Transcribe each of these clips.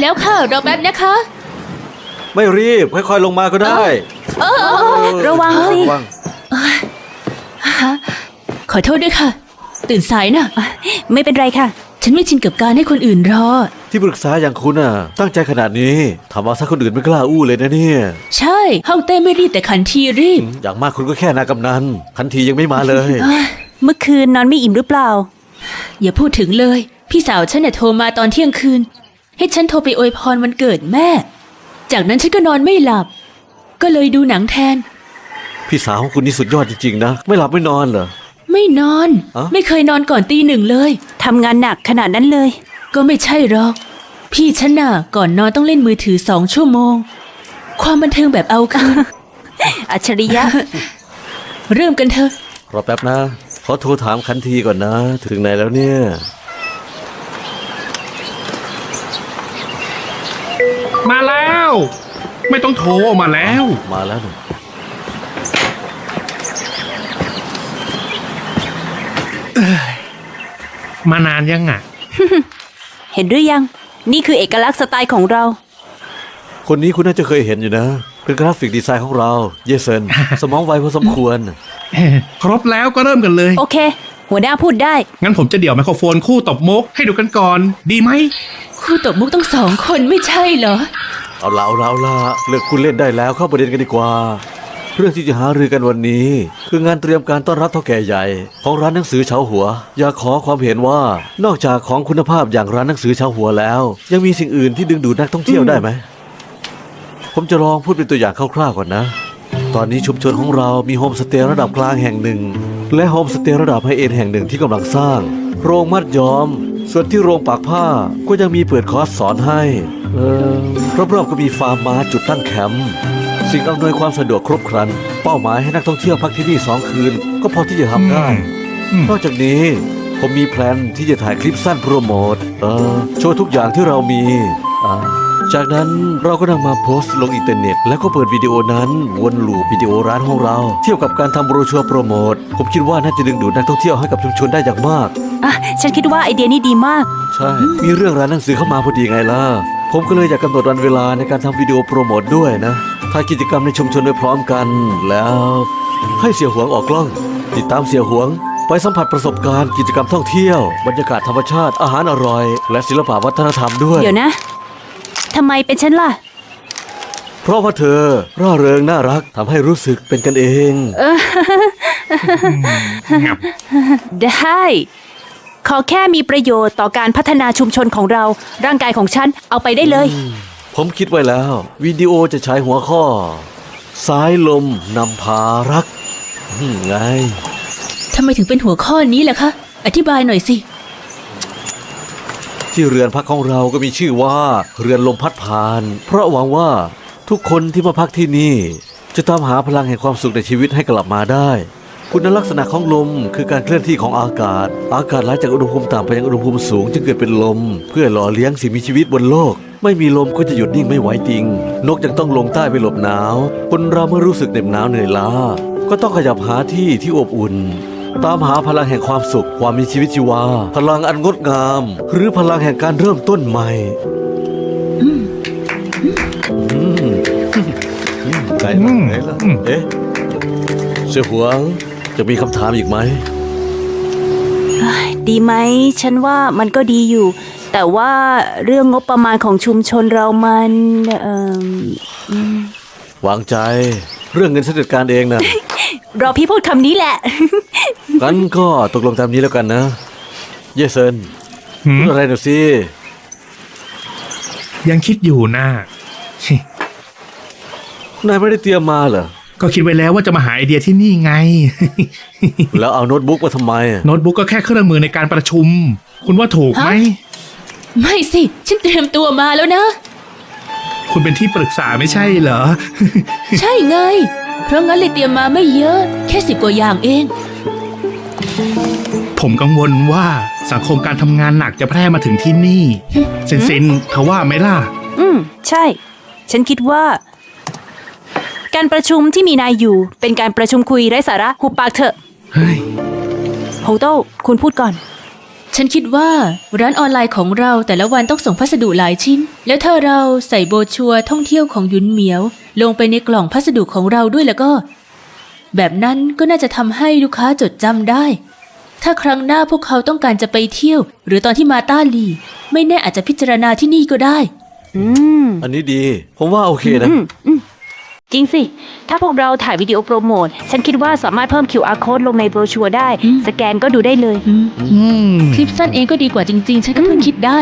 แล้วค่ะ รอแป๊บนะคะ ไม่รีบ ค่อยๆลงมาก็ได้เออระวังสิ ระวังขอโทษด้วยค่ะ ตื่นสายนะไม่เป็นไรค่ะ ฉันไม่ชินกับการให้คนอื่นรอ ที่ปรึกษาอย่างคุณน่ะ ตั้งใจขนาดนี้ทำเอาซะคนอื่นไม่กล้าอู้เลยนะเนี่ยใช่ห้องเต้ไม่รีบแต่ขันทีรีบอย่างมากคุณก็แค่นากำนันทันทียังไม่มาเลยเมื่อคืนนอนไม่อิ่มหรือเปล่า อย่าพูดถึงเลย พี่สาวฉันเนี่ยโทรมาตอนเที่ยงคืน ให้ฉันโทรไปอวยพรวันเกิดแม่ จากนั้นฉันก็นอนไม่หลับ ก็เลยดูหนังแทน พี่สาวของคุณนี่สุดยอดจริงๆนะ ไม่หลับไม่นอนเหรอ ไม่นอนเอ้าไม่เคยนอนก่อนตีหนึ่งเลย ทำงานหนักขนาดนั้นเลย ก็ไม่ใช่หรอก พี่ฉันน่ะ ก่อนนอนต้องเล่นมือถือสองชั่วโมง ความบันเทิงแบบเอาคืน อัจฉริยะ เริ่มกันเถอะ รอแป๊บนะ ขอโทรถามคันทีก่อนนะ ถึงไหนแล้วเนี่ย มาแล้ว ไม่ต้องโทรมาแล้ว มาแล้วนะมานานยังอะ เห็นหรือยัง นี่คือเอกลักษณ์สไตล์ของเรา คนนี้คุณน่าจะเคยเห็นอยู่นะ เป็นกราฟิกดีไซน์ของเรา เยเซน สมองไวพอสมควร ครบแล้วก็เริ่มกันเลย โอเค หัวหน้าพูดได้ งั้นผมจะเดี่ยวไมโครโฟนคู่ตบมุกให้ดูกันก่อน ดีไหม คู่ตบมุกต้องสองคนไม่ใช่เหรอ เอาละเอาละเอาละเลิกคุณเล่นได้แล้วเข้าประเด็นกันดีกว่า เรื่องที่จะหารือกันวันนี้ คืองานเตรียมการต้อนรับเท่าแก่ใหญ่ ของร้านหนังสือเฉาหัว อยากขอความเห็นว่านอกจากของคุณภาพอย่างร้านหนังสือเฉาหัวแล้ว ยังมีสิ่งอื่นที่ดึงดูดนักท่องเที่ยวได้ไหมผมจะลองพูดเป็นตัวอย่างคร่าวๆก่อนนะ ตอนนี้ชุมชนของเรามีโฮมสเตย์ระดับกลางแห่งหนึ่ง และโฮมสเตย์ระดับไฮเอ็นด์แห่งหนึ่งที่กำลังสร้าง โรงมัดย้อม ส่วนที่โรงปากผ้าก็ยังมีเปิดคอร์สสอนให้เออรอบๆก็มีฟาร์มม้าจุดตั้งแคมป์สิ่งอำนวยความสะดวกครบครัน เป้าหมายให้นักท่องเที่ยวพักที่นี่สองคืน ก็พอที่จะทำได้อืมนอกจากนี้ผมมีแพลนที่จะถ่ายคลิปสั้นโปรโมทเออโชว์ทุกอย่างที่เรามีอ่า จากนั้นเราก็นำมาโพสต์ลงอินเทอร์เน็ต แล้วก็เปิดวิดีโอนั้นวนลูปวิดีโอร้านของเรา เทียบกับการทำโบรชัวร์โปรโมทผมคิดว่าน่าจะดึงดูดนักท่องเที่ยวให้กับชุมชนได้อย่างมาก อะฉันคิดว่าไอเดียนี้ดีมาก ใช่ มีเรื่องร้านหนังสือเข้ามาพอดีไงล่ะ ผมก็เลยอยากกำหนดวันเวลาในการทำวิดีโอโปรโมทด้วยนะถ่ายกิจกรรมในชุมชนไปพร้อมกัน แล้วให้เสี่ยวหวงออกกล้อง ติดตามเสี่ยวหวง ไปสัมผัสประสบการณ์กิจกรรมท่องเที่ยว บรรยากาศธรรมชาติอาหารอร่อย และศิลปะวัฒนธรรมด้วย เดี๋ยวนะ ทำไมเป็นฉันล่ะ เพราะว่าเธอร่าเริงน่ารักทำให้รู้สึกเป็นกันเองงับได้ ขอแค่มีประโยชน์ต่อการพัฒนาชุมชนของเรา ร่างกายของฉันเอาไปได้เลย ผมคิดไว้แล้ว วิดีโอจะใช้หัวข้อ สายลมนำพารักนี่ไง ทำไมถึงเป็นหัวข้อนี้ล่ะคะ อธิบายหน่อยสิ ที่เรือนพักของเราก็มีชื่อว่าเรือนลมพัดผ่าน เพราะหวังว่าทุกคนที่มาพักที่นี่ จะตามหาพลังแห่งความสุขในชีวิตให้กลับมาได้ คุณลักษณะของลมคือการเคลื่อนที่ของอากาศ อากาศไหลจากอุณหภูมิต่ำไปยังอุณหภูมิสูงจึงเกิดเป็นลม เพื่อหล่อเลี้ยงสิ่งมีชีวิตบนโลก ไม่มีลมก็จะหยุดนิ่งไม่ไหวจริง นกยังต้องลงใต้ไปหลบหนาว คนเราเมื่อรู้สึกเหน็บหนาวเหนื่อยล้าก็ต้องขยับหาที่ที่อบอุ่น ตามหาพลังแห่งความสุข ความมีชีวิตชีวา พลังอันงดงาม หรือพลังแห่งการเริ่มต้นใหม่อืมไหนล่ะไหนล่ะเอ๊ะเสี่ยวหวงจะมีคำถามอีกไหม ดีไหม ฉันว่ามันก็ดีอยู่ แต่ว่าเรื่องงบประมาณของชุมชนเรามันเอ่อวางใจ เรื่องเงินฉันจัดการเองนะ รอพี่พูดคำนี้แหละ งั้นก็ตกลงตามนี้แล้วกันนะ เยเซนหืม พูดอะไรหน่อยสิ ยังคิดอยู่นะ นายไม่ได้เตรียมมาเหรอ ก็คิดไว้แล้วว่าจะมาหาไอเดียที่นี่ไง แล้วเอาโน้ตบุ๊กมาทำไมอะโน้ตบุ๊กก็แค่เครื่องมือในการประชุม คุณว่าถูกไหม ฮะ ไม่สิ ฉันเตรียมตัวมาแล้วนะ คุณเป็นที่ปรึกษาไม่ใช่เหรอ ใช่ไง เพราะงั้นเลยเตรียมมาไม่เยอะ แค่สิบกว่าอย่างเอง ผมกังวลว่าสังคมการทำงานหนักจะแพร่มาถึงที่นี่เซนเซนเธอว่าไหมล่ะ อืม ใช่ ฉันคิดว่า การประชุมที่มีนายอยู่ เป็นการประชุมคุยไร้สาระหุบปากเถอะเฮ้ย โฮโต้คุณพูดก่อน ฉันคิดว่าร้านออนไลน์ของเราแต่ละวันต้องส่งพัสดุหลายชิ้น แล้วถ้าเราใส่โบรชัวร์ท่องเที่ยวของหยุนเหมียว ลงไปในกล่องพัสดุของเราด้วยแล้วก็ แบบนั้นก็น่าจะทำให้ลูกค้าจดจำได้ ถ้าครั้งหน้าพวกเขาต้องการจะไปเที่ยว หรือตอนที่มาต้าลี ไม่แน่อาจจะพิจารณาที่นี่ก็ได้ อืม อันนี้ดี ผมว่าโอเคนะ จริงสิ ถ้าพวกเราถ่ายวิดีโอโปรโมท ฉันคิดว่าสามารถเพิ่ม QR code ลงในโบรชัวร์ได้ อืม สแกนก็ดูได้เลยอืมคลิปสั้นเองก็ดีกว่าจริงๆ ฉันก็เพิ่งคิดได้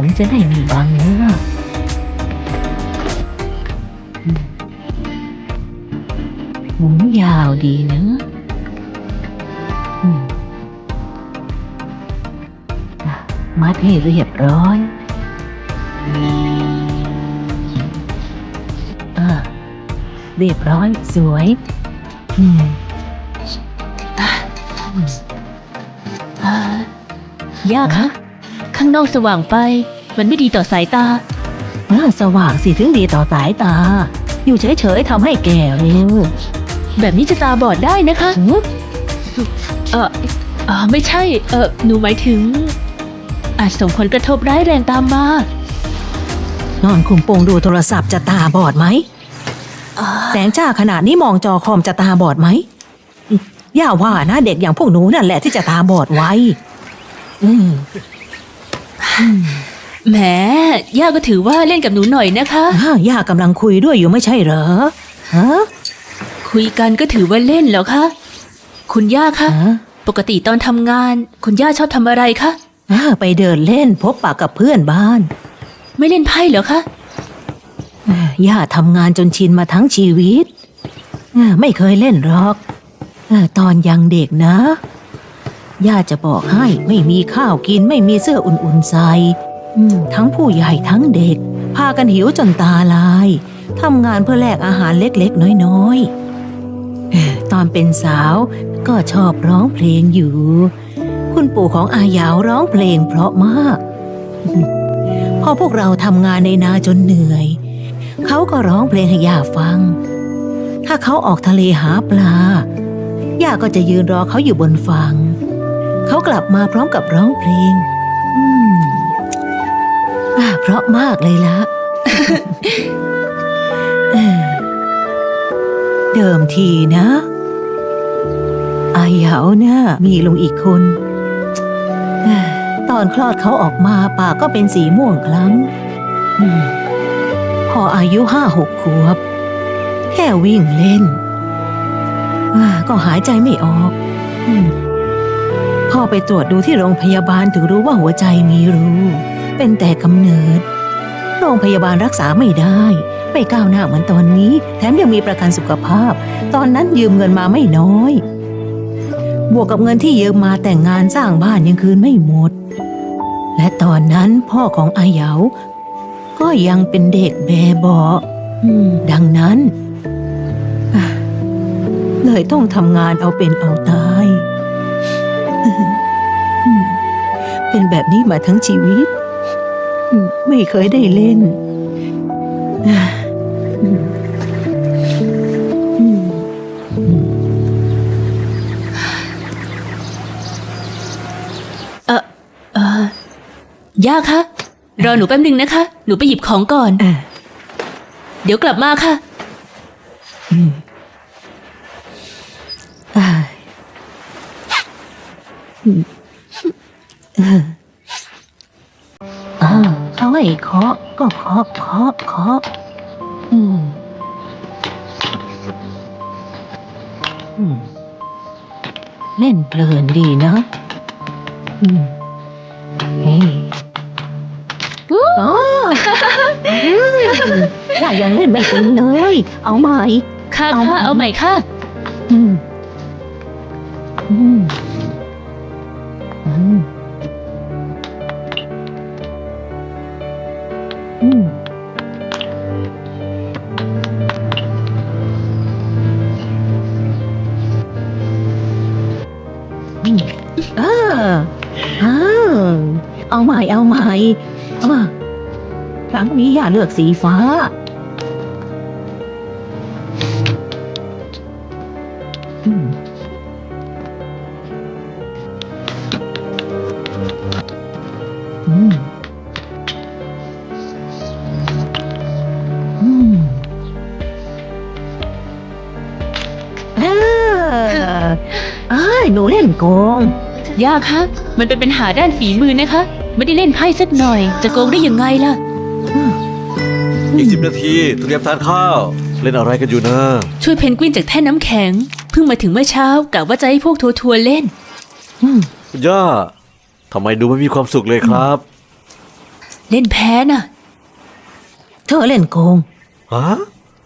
ผมจะได้ไมีบางเนื้ออืมหมุนยาวดีเนะอืมอะมัดให้เรียบร้อยเออเรียบร้อยสวยอืมย่าคะ ข้างนอกสว่างไป มันไม่ดีต่อสายตา เออสว่างสิถึงดีต่อสายตา อยู่เฉยๆทำให้แก่เร็วแบบนี้จะตาบอดได้นะคะหือเออเออไม่ใช่ เออหนูหมายถึง อาจส่งผลกระทบร้ายแรงตามมานอนคุมโปงดูโทรศัพท์จะตาบอดไหม แสงจ้าขนาดนี้มองจอคอมจะตาบอดไหมอืมย่าว่านะเด็กอย่างพวกหนูนั่นแหละที่จะตาบอดไว้อืม แหมย่าก็ถือว่าเล่นกับหนูหน่อยนะคะ อ้าวย่ากำลังคุยด้วยอยู่ไม่ใช่เหรอฮะคุยกันก็ถือว่าเล่นเหรอคะคุณย่าคะฮะปกติตอนทำงาน คุณย่าชอบทำอะไรคะอ้าวไปเดินเล่นพบปะกับเพื่อนบ้านไม่เล่นไพ่เหรอคะเอ้อย่าทำงานจนชินมาทั้งชีวิตเอ้อไม่เคยเล่นหรอกเอ้อตอนยังเด็กนะ ย่าจะบอกให้ไม่มีข้าวกินไม่มีเสื้ออุ่นๆใส่อืมทั้งผู้ใหญ่ทั้งเด็ก พากันหิวจนตาลายทำงานเพื่อแลกอาหารเล็กๆ น้อยๆเอ้อตอนเป็นสาวก็ชอบร้องเพลงอยู่ คุณปู่ของอายาวร้องเพลงเพราะมาก พอพวกเราทำงานในนาจนเหนื่อย เขาก็ร้องเพลงให้ย่าฟัง ถ้าเขาออกทะเลหาปลาย่าก็จะยืนรอเขาอยู่บนฝั่ง เขากลับมาพร้อมกับร้องเพลง อืมอ่าเพราะมากเลยละเออเดิมทีนะ อายเหาเนี่ยมีลุงอีกคนเอ้อตอนคลอดเขาออกมาปากก็เป็นสีม่วงคล้ำอืมพออายุห้าหกขวบ แค่วิ่งเล่นอ่าก็หายใจไม่ออกอม พ่อไปตรวจดูที่โรงพยาบาลถึงรู้ว่าหัวใจมีรูเป็นแต่กำเนิด โรงพยาบาลรักษาไม่ได้ ไม่ก้าวหน้าเหมือนตอนนี้ แถมยังมีประกันสุขภาพ ตอนนั้นยืมเงินมาไม่น้อย บวกกับเงินที่ยืมมาแต่งงานสร้างบ้านยังคืนไม่หมด และตอนนั้นพ่อของอาเหยาก็ยังเป็นเด็กแบเบาะอืมดังนั้นเลยต้องทำงานเอาเป็นเอาต เป็นแบบนี้มาทั้งชีวิตอืมไม่เคยได้เล่นอะอืมอืมเออเออย่าคะ รอหนูแป๊บนึงนะคะ หนูไปหยิบของก่อนอะเดี๋ยวกลับมาค่ะอะอืมเอออ้าวเขาให้เคาะก็เคาะเคาะเคาะอืม อืม เล่นเพลินดีนะ อืมเฮ้ยอ๋อถ้ายังเล่นไม่เป็นเลย เอาใหม่ ค่ะเอาค่ะเอาใหม่ค่ะ อืม อืม อืม ม่เอาใหม่อะครั้งนี้อย่าเลือกสีฟ้า อืม อืมอืมเออเอ้ยหนูเล่นโกงย่าคะ มันเป็นปัญหาด้านฝีมือนะคะ ไม่ได้เล่นไพ่สักหน่อย จะโกงได้ยังไงล่ะ อีกสิบนาทีเตรียมทานข้าว เล่นอะไรกันอยู่นะช่วยเพนกวินจากแท่นน้ำแข็ง เพิ่งมาถึงเมื่อเช้ากะว่าจะให้พวกทัวทัวร์ๆเล่นอืมคุณย่าทำไมดูไม่มีความสุขเลยครับเล่นแพ้น่ะเธอเล่นโกง ฮะ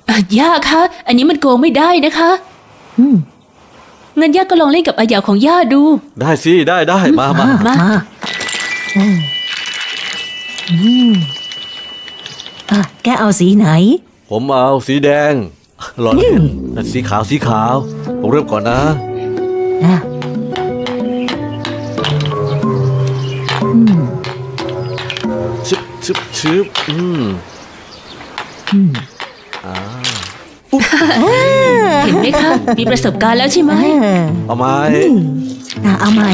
อะย่าคะอันนี้มันโกงไม่ได้นะคะอืม งั้นย่าก็ลองเล่นกับอาหยาของย่าดู ได้สิได้ได้มามามา อืมอืมอะแกเอาสีไหน ผมเอาสีแดง หลอดเห็นนั่นสีขาวสีขาว ผมเริ่มก่อนนะนะอืมชึบชึบชึบอืมอืมอ่าเห็นไหมคะ มีประสบการณ์แล้วใช่ไหมเออเอาไหมอืมอะเอาใหม่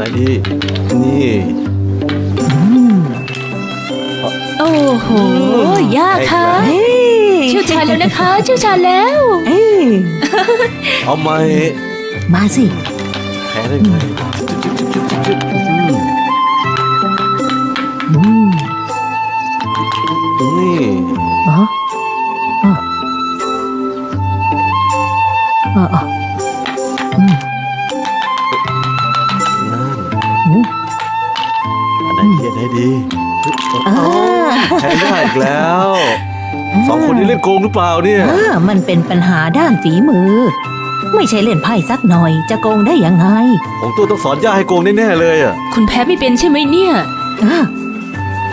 ตัวไหนดี นี่อืมโอ้โหย่าคะเฮ้ยเชี่ยวชาญแล้วนะคะเชี่ยวชาญแล้วเอ้ยเอาไหมมาสิแพ้ได้ไงชึบชึบชึบชึบชึบอืมอืมนี่อ๋ออ๋อ อันไหนดีอันไหนดีฮึบอ่าแพ้ได้อีกแล้วสองคนนี้เล่นโกงหรือเปล่าเนี่ยอ่ามันเป็นปัญหาด้านฝีมือ ไม่ใช่เล่นไพ่สักหน่อย จะโกงได้ยังไงผมตัวต้องสอนย่าให้โกงแน่ๆเลยอะคุณแพ้ไม่เป็นใช่ไหมเนี่ยอ่า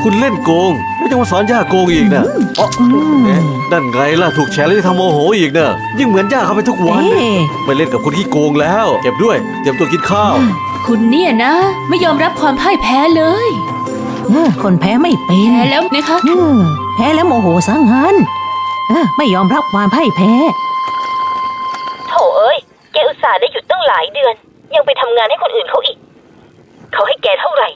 คุณเล่นโกงไม่ต้องมาสอนย่าโกงอีกนะอ๋ออืมเอ๊ะนั่นไงล่ะถูกแชร์แล้วยังทำโมโหอีกเนอะยิ่งเหมือนย่าเข้าไปทุกวัน เอ๊ะ ไม่เล่นกับคนที่โกงแล้ว เก็บด้วย เตรียมตัวกินข้าว คุณเนี่ยนะ ไม่ยอมรับความพ่ายแพ้เลยเออคนแพ้ไม่เป็นแพ้แล้วนะคะอืมแพ้แล้วโมโหซะงั้นเออไม่ยอมรับความพ่ายแพ้ โถเอ้ย แกอุตส่าห์ได้หยุดตั้งหลายเดือน ยังไปทำงานให้คนอื่นเขาอีก เขาให้แกเท่าไหร่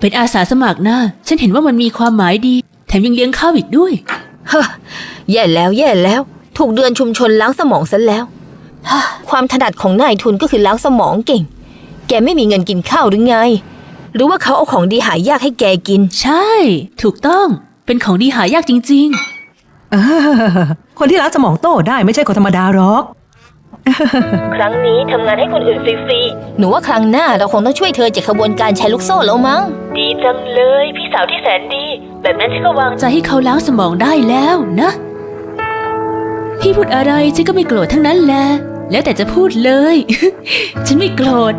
เป็นอาสาสมัครนะฉันเห็นว่ามันมีความหมายดี แถมยังเลี้ยงข้าวอีกด้วย เฮ้อแย่แล้วแย่แล้ว ถูกเดือนชุมชนล้างสมองซะแล้วฮ่าความถนัดของนายทุนก็คือล้างสมองเก่ง แกไม่มีเงินกินข้าวหรือไง หรือว่าเขาเอาของดีหายากให้แกกิน ใช่ ถูกต้องเป็นของดีหายากจริง เออคนที่ล้างสมองโต้ได้ไม่ใช่คนธรรมดาหรอก ครั้งนี้ทำงานให้คนอื่นฟรีๆหนูว่าครั้งหน้าเราคงต้องช่วยเธอจากขบวนการแชร์ลูกโซ่แล้วมั้งดีจังเลย พี่สาวที่แสนดี แบบนั้นฉันก็วาง ๆ จะให้เขาล้างสมองได้แล้วนะ พี่พูดอะไรฉันก็ไม่โกรธทั้งนั้นแหละแล้วแต่จะพูดเลย ฉันไม่โกรธ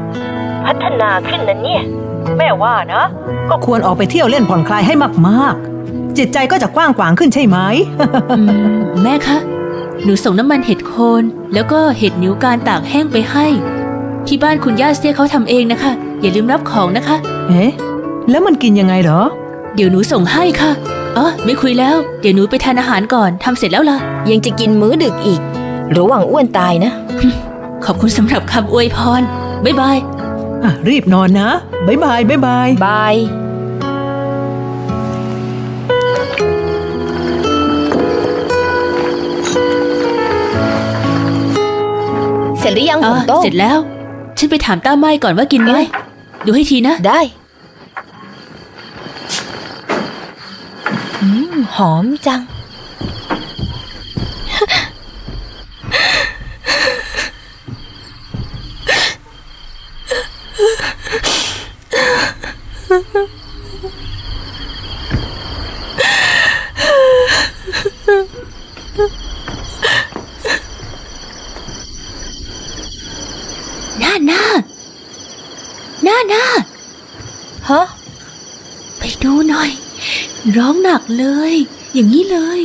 พัฒนาขึ้นนะเนี่ย แม่ว่านะ ก็ควรออกไปเที่ยวเล่นผ่อนคลายให้มากๆ จิตใจก็จะกว้างขวางขึ้นใช่ไหม อืมแม่คะ หนูส่งน้ำมันเห็ดโคน แล้วก็เห็ดนิ้วการตากแห้งไปให้ ที่บ้านคุณย่าเสียเขาทำเองนะคะ อย่าลืมรับของนะคะ เอ๊ะ แล้วมันกินยังไงเหรอ เดี๋ยวหนูส่งให้ค่ะอ๋อไม่คุยแล้ว เดี๋ยวหนูไปทานอาหารก่อนทำเสร็จแล้วล่ะ ยังจะกินมื้อดึกอีก ระหว่างอ้วนตายนะ ขอบคุณสำหรับคำอวยพร บ๊ายบาย อะรีบนอนนะบ๊ายบายบ๊ายบาย บาย เสร็จหรือยังอ๋ผอมโต้งเสร็จแล้ว ฉันไปถามต้าไม้ก่อนว่ากินไหมดูให้ทีนะ ได้อืมหอมจัง หน้าหน้าหน้าหน้า ฮะ ไปดูหน่ อย่างนี้เลย